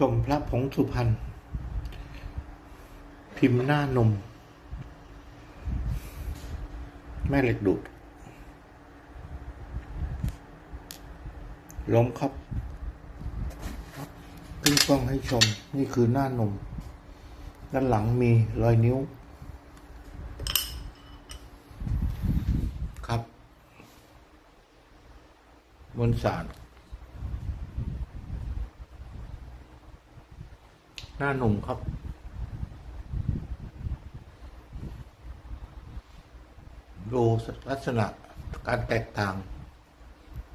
ชมพระผงสุพรรณพิมพ์หน้านม แม่เหล็กดูด ล้มครับขึ้นกล้องให้ชมนี่คือหน้านม ด้านหลังมีรอยนิ้ว ครับ บนสาร หน้าหนุ่มครับ ดูลักษณะการแตกต่าง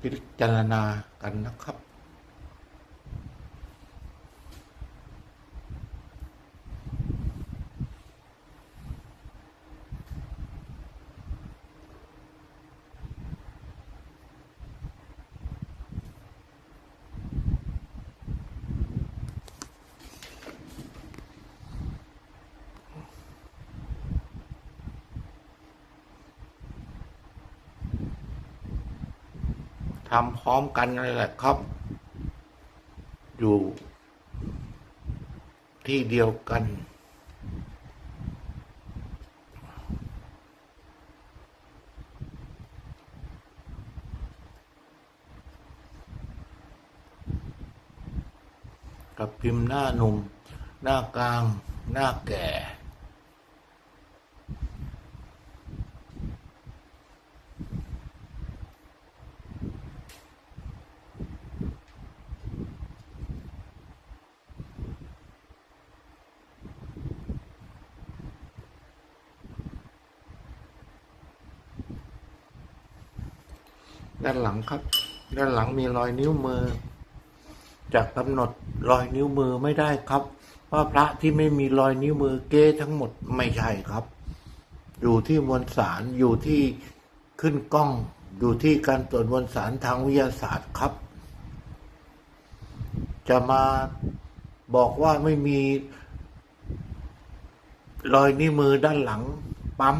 พิจารณากันนะครับ ทำพร้อมกันเลยแหละครับ อยู่ ที่เดียวกัน กับพิมพ์หน้าหนุ่ม หน้ากลาง หน้าแก่ ด้านหลังครับ ด้านหลังมีรอยนิ้วมือ จะกำหนดรอยนิ้วมือไม่ได้ครับว่าพระที่ไม่มีรอยนิ้วมือเก้ทั้งหมดไม่ใช่ครับ อยู่ที่มวลสารอยู่ที่ขึ้นกล้อง อยู่ที่การตรวจมวลสารทางวิทยาศาสตร์ครับ จะมาบอกว่าไม่มีรอยนิ้วมือด้านหลัง ปั๊ม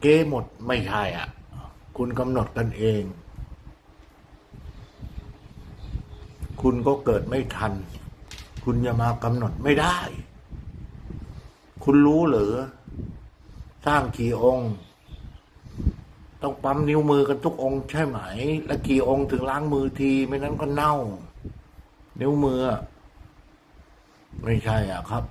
เก้หมดไม่ใช่อะ คุณกำหนดกันเอง คุณก็เกิดไม่ทัน คุณจะมากำหนดไม่ได้ คุณรู้หรือสร้างกี่องค์ ต้องปั๊มนิ้วมือกันทุกองค์ใช่ไหม และกี่องค์ถึงล้างมือทีไม่นั้นก็เน่า นิ้วมือ ไม่ใช่อะครับ